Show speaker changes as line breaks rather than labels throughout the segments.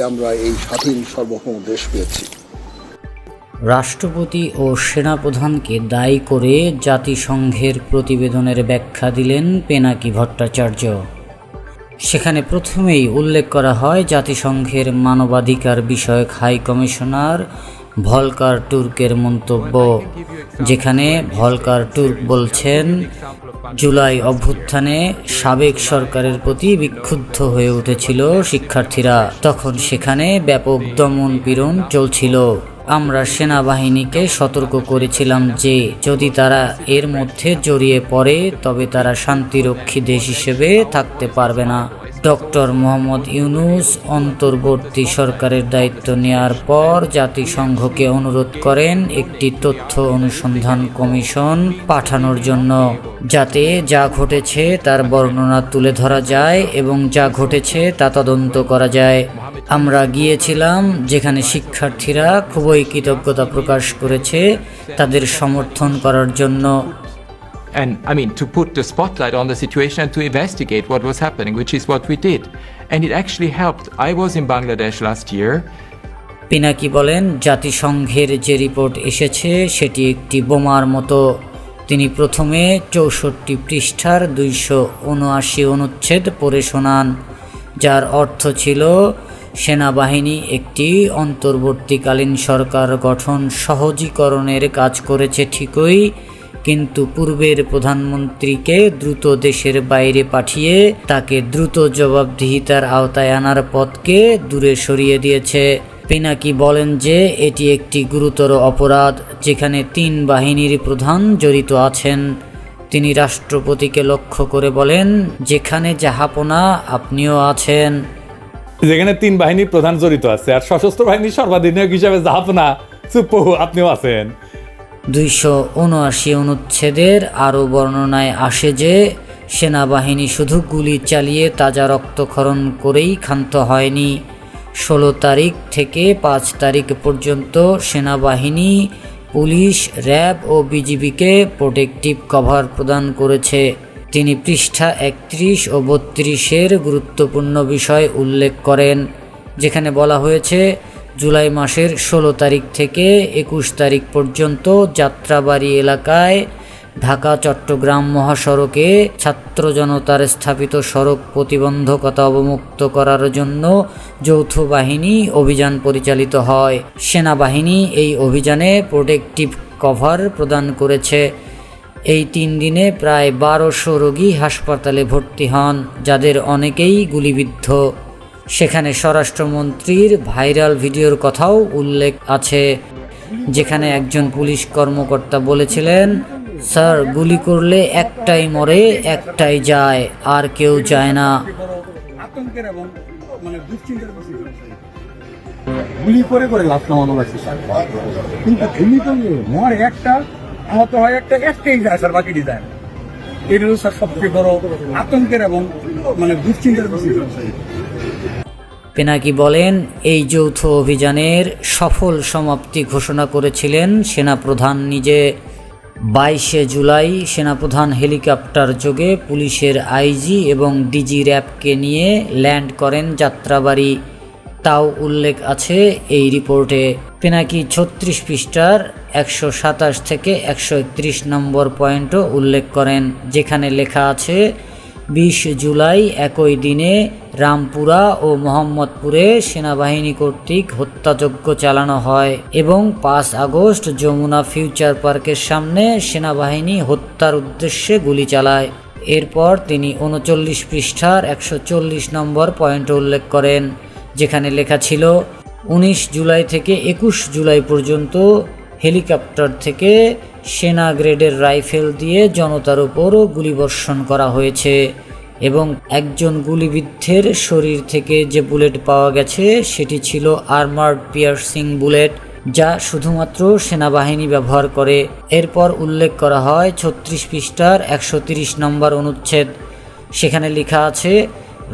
আমরা এই স্বাধীন সার্বভৌম দেশ পেয়েছি।
রাষ্ট্রপতি ও সেনাপ্রধানকে দায়ী করে জাতিসংঘের প্রতিবেদনের ব্যাখ্যা দিলেন পেনাকি ভট্টাচার্য। সেখানে প্রথমেই উল্লেখ করা হয় জাতিসংঘের মানবাধিকার বিষয়ক হাই কমিশনার ভলকার টুর্কের মন্তব্য, যেখানে ভলকার টুর্ক বলছেন, জুলাই অভ্যুত্থানে সাবেক সরকারের প্রতি বিক্ষুব্ধ হয়ে উঠেছিল শিক্ষার্থীরা। তখন সেখানে ব্যাপক দমন পীড়ন চলছিল। আমরা সেনাবাহিনীকে সতর্ক করেছিলাম যে, যদি তারা এর মধ্যে জড়িয়ে পড়ে, তবে তারা শান্তিরক্ষী দেশ হিসেবে থাকতে পারবে না। ডক্টর মোহাম্মদ ইউনুস অন্তর্বর্তী সরকারের দায়িত্ব নেওয়ার পর জাতিসংঘকে অনুরোধ করেন একটি তথ্য অনুসন্ধান কমিশন পাঠানোর জন্য। যাতে যা ঘটেছে তার বর্ণনা তুলে ধরা যায় এবং যা ঘটেছে তা তদন্ত করা যায়। আমরা গিয়েছিলাম যেখানে শিক্ষার্থীরা খুবই কৃতজ্ঞতা প্রকাশ করেছে তাদের সমর্থন করার জন্য।
And I mean to put the spotlight on the situation and to investigate what was happening, which is what we did. And it actually helped. I was in Bangladesh last year.
Pinaki বলেন জাতিসংঘের যে report এসেছে সেটি একটি বোমার মতো তিনি প্রথমে চৌষট্টি পৃষ্ঠার দুইশো উনআশি অনুচ্ছেদ পড়ে শোনান যার অর্থ ছিল সেনাবাহিনী একটি অন্তর্বর্তীকালীন সরকার গঠন সহজীকরণের কাজ করেছে ঠিকই কিন্তু পূর্বের প্রধানমন্ত্রীকে দ্রুত দেশের বাইরে পাঠিয়ে তাকে দ্রুত জবাবদিহিতার আওতায় আনার পথকে দূরে সরিয়ে দিয়েছে। পিনাকি বলেন যে, এটি একটি গুরুতর অপরাধ যেখানে তিন বাহিনীর প্রধান জড়িত আছেন। তিনি রাষ্ট্রপতিকে লক্ষ্য করে বলেন, যেখানে জাহাপনা আপনিও আছেন।
যেখানে তিন বাহিনীর প্রধান জড়িত আছে, আর সশস্ত্র বাহিনীর সর্বাধিনায়ক হিসাবে জাহাপনা সুপ্পহু আপনিও আছেন।
দুইশো উনআশি অনুচ্ছেদের আরও বর্ণনায় আসে যে, সেনাবাহিনী শুধু গুলি চালিয়ে তাজা রক্তক্ষরণ করেই ক্ষান্ত হয়নি। ষোলো তারিখ থেকে পাঁচ তারিখ পর্যন্ত সেনাবাহিনী, পুলিশ, র্যাব ও বিজিবিকে প্রোটেকটিভ কভার প্রদান করেছে। তিনি পৃষ্ঠা একত্রিশ ও বত্রিশের গুরুত্বপূর্ণ বিষয় উল্লেখ করেন, যেখানে বলা হয়েছে জুলাই মাসের ষোলো তারিখ থেকে একুশ তারিখ পর্যন্ত যাত্রাবাড়ি এলাকায় ঢাকা, চট্টগ্রাম মহাসড়কে ছাত্র জনতার স্থাপিত সড়ক প্রতিবন্ধকতা অবমুক্ত করার জন্য যৌথ বাহিনী অভিযান পরিচালিত হয়। সেনাবাহিনী এই অভিযানে প্রোটেকটিভ কভার প্রদান করেছে। এই তিন দিনে প্রায় বারোশো রোগী হাসপাতালে ভর্তি হন, যাদের অনেকেই গুলিবিদ্ধ। সেখানে স্বরাষ্ট্রমন্ত্রীর ভাইরাল ভিডিওর কথাও উল্লেখ আছে, যেখানে একজন পুলিশ কর্মকর্তা বলেছিলেন, স্যার, গুলি করলে একটাই মরে, একটাই যায়, আর কেউ যায় না।
মানে গুলি করে করে লাভ নামানো লাগছে কিন্তু গুলি করলে মরে একটা, আহত হয় একটা, একটাই যায়, স্যার, বাকিটি যায়। এটা সবচেয়ে বড় আতঙ্কের এবং মানে দুশ্চিন্তার বেশি
পেনাকি বলেন, এই যৌথ অভিযানের সফল সমাপ্তি ঘোষণা করেছিলেন সেনাপ্রধান নিজে। বাইশে জুলাই সেনাপ্রধান হেলিকপ্টার যোগে পুলিশের আইজি এবং ডিজি র্যাবকে নিয়ে ল্যান্ড করেন যাত্রাবাড়ি। তাও উল্লেখ আছে এই রিপোর্টে। পেনাকি ছত্রিশ পৃষ্ঠার একশো সাতাশ থেকে একশো একত্রিশ নম্বর পয়েন্টও উল্লেখ করেন, যেখানে লেখা আছে, বিশ জুলাই একই দিনে রামপুরা ও মোহাম্মদপুরে সেনাবাহিনী কর্তৃক হত্যাযজ্ঞ চালানো হয় এবং পাঁচ আগস্ট যমুনা ফিউচার পার্কের সামনে সেনাবাহিনী হত্যার উদ্দেশ্যে গুলি চালায়। এরপর তিনি উনচল্লিশ পৃষ্ঠার একশো চল্লিশ নম্বর পয়েন্ট উল্লেখ করেন, যেখানে লেখা ছিল উনিশ জুলাই থেকে একুশ জুলাই পর্যন্ত হেলিকপ্টার থেকে সেনা গ্রেডের রাইফেল দিয়ে জনতার উপরও গুলিবর্ষণ করা হয়েছে এবং একজন গুলিবিদ্ধের শরীর থেকে যে বুলেট পাওয়া গেছে সেটি ছিল আর্মার্ড পিয়ার্সিং বুলেট, যা শুধুমাত্র সেনাবাহিনী ব্যবহার করে। এরপর উল্লেখ করা হয় ছত্রিশ পৃষ্ঠার একশো নম্বর অনুচ্ছেদ। সেখানে লেখা আছে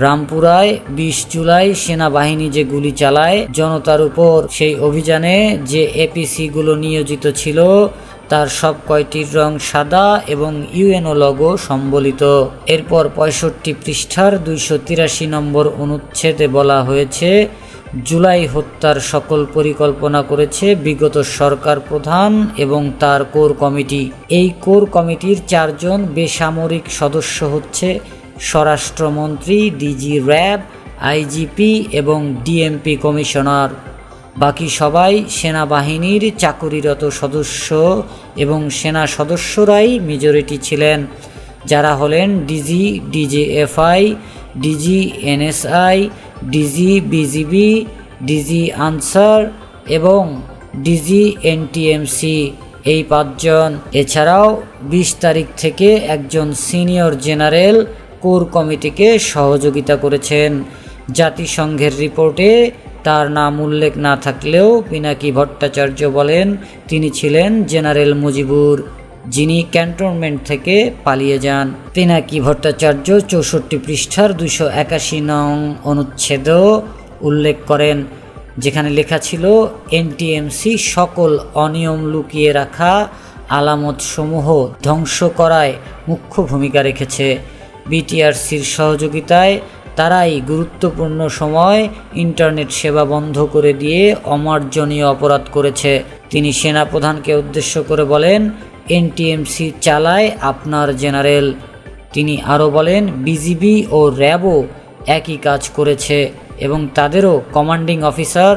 রামপুরায় বিশ জুলাই সেনাবাহিনী যে গুলি চালায়, জনতার উপর সেই অভিযানে যে এপিসিগুলো নিয়োজিত ছিল, তার সব কয়টির রং সাদা এবং ইউএনও লগো সম্বলিত। এরপর পঁয়ষট্টি পৃষ্ঠার দুইশো তিরাশি নম্বর অনুচ্ছেদে বলা হয়েছে, জুলাই হত্যার সকল পরিকল্পনা করেছে বিগত সরকার প্রধান এবং তার কোর কমিটি। এই কোর কমিটির চারজন বেসামরিক সদস্য হচ্ছে স্বরাষ্ট্রমন্ত্রী, ডিজি র্যাব আইজিপি এবং ডিএমপি কমিশনার। বাকি সবাই সেনাবাহিনীর চাকুরিরত সদস্য এবং সেনা সদস্যরাই মেজরিটি ছিলেন। যারা হলেন DG DGFI DG NSI DG BGB DG Ansar এবং ডিজি এনটিএমসি এই পাঁচজন। এছাড়াও বিশ তারিখ থেকে একজন সিনিয়র জেনারেল কোর কমিটিকে সহযোগিতা করেছেন। জাতিসংঘের রিপোর্টে তার নাম উল্লেখ না থাকলেও পিনাকি ভট্টাচার্য বলেন, তিনি ছিলেন জেনারেল মুজিবুর, যিনি ক্যান্টনমেন্ট থেকে পালিয়ে যান। পিনাকি ভট্টাচার্য চৌষট্টি পৃষ্ঠার দুশো একাশি নং অনুচ্ছেদ উল্লেখ করেন, যেখানে লেখা ছিল, এনটিএমসি সকল অনিয়ম লুকিয়ে রাখা আলামতসমূহ ধ্বংস করায় মুখ্য ভূমিকা রেখেছে। বিটিআরসির সহযোগিতায় তারাই গুরুত্বপূর্ণ সময় ইন্টারনেট সেবা বন্ধ করে দিয়ে অমার্জনীয় অপরাধ করেছে। তিনি সেনাপ্রধানকে উদ্দেশ্য করে বলেন, এনটিএমসি চালায় আপনার জেনারেল। তিনি আরও বলেন, বিজিবি ও র্যাবও একই কাজ করেছে এবং তাদেরও commanding officer,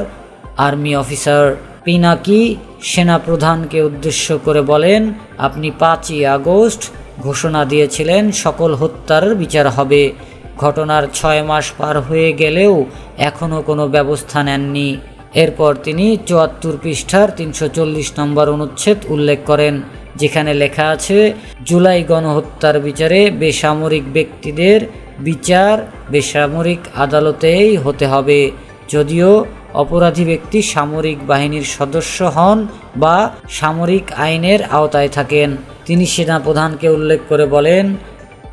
army officer. Pinaki সেনাপ্রধানকে উদ্দেশ্য করে বলেন, আপনি পাঁচই আগস্ট ঘোষণা দিয়েছিলেন, সকল হত্যার বিচার হবে। ঘটনার ছয় মাস পার হয়ে গেলেও এখনও কোনো ব্যবস্থা নেননি। এরপর তিনি চুয়াত্তর পৃষ্ঠার তিনশো চল্লিশ নম্বর অনুচ্ছেদ উল্লেখ করেন, যেখানে লেখা আছে, জুলাই গণহত্যার বিচারে বেসামরিক ব্যক্তিদের বিচার বেসামরিক আদালতেই হতে হবে। যদিও অপরাধী ব্যক্তি সামরিক বাহিনীর সদস্য হন বা সামরিক আইনের আওতায় থাকেন। তিনি সেনাপ্রধানকে উল্লেখ করে বলেন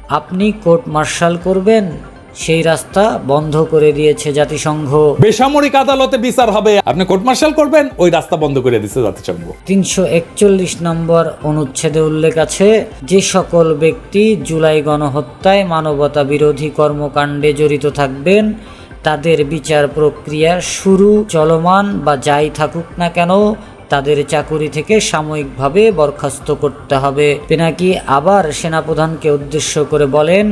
আপনি কোর্ট মার্শাল করবেন সেই রাস্তা বন্ধ করে দিয়েছে জাতিসংঘ।
বেসামরিক আদালতে বিচার হবে। আপনি কোর্ট মার্শাল করবেন ওই রাস্তা বন্ধ করে দিচ্ছে জাতিসংঘ।
তিনশো একচল্লিশ নম্বর অনুচ্ছেদে উল্লেখ আছে যে সকল ব্যক্তি জুলাই গণহত্যায় মানবতা বিরোধী কর্মকাণ্ডে জড়িত থাকবেন তাদের বিচার প্রক্রিয়া শুরু চলমান বা যাই থাকুক না কেন তাদের চাকুরি থেকে সাময়িকভাবে বরখাস্ত করতে হবে। পিনাকি আবার সেনাপ্রধানকে উদ্দেশ্য করে বলেন,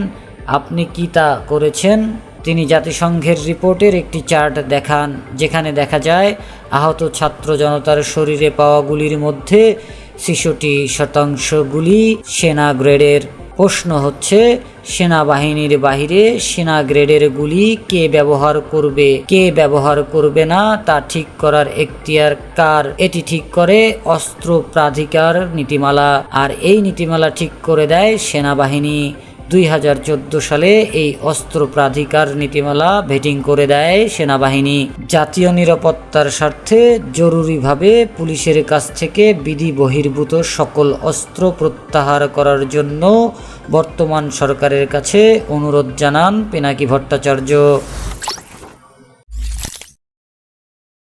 আপনি কি তা করেছেন? তিনি জাতিসংঘের রিপোর্টের একটি চার্ট দেখান, যেখানে দেখা যায়, আহত ছাত্র জনতার শরীরে পাওয়া গুলির মধ্যে ছেষট্টি শতাংশ গুলি সেনা গ্রেডের। প্রশ্ন হচ্ছে সেনাবাহিনীর বাহিরে সেনা গ্রেডের গুলি কে ব্যবহার করবে, কে ব্যবহার করবে না তা ঠিক করার এখতিয়ার কার? এটি ঠিক করে অস্ত্র প্রাধিকার নীতিমালা। আর এই নীতিমালা ঠিক করে দেয় সেনাবাহিনী। দুই হাজার চোদ্দ সালে এই অস্ত্র প্রাধিকার নীতিমালা ভেটিং করে দেয় সেনাবাহিনী। জাতীয় নিরাপত্তার স্বার্থে জরুরিভাবে পুলিশের কাছ থেকে বিধি বহির্ভূত সকল অস্ত্র প্রত্যাহার করার জন্য বর্তমান সরকারের কাছে অনুরোধ জানান পিনাকি ভট্টাচার্য।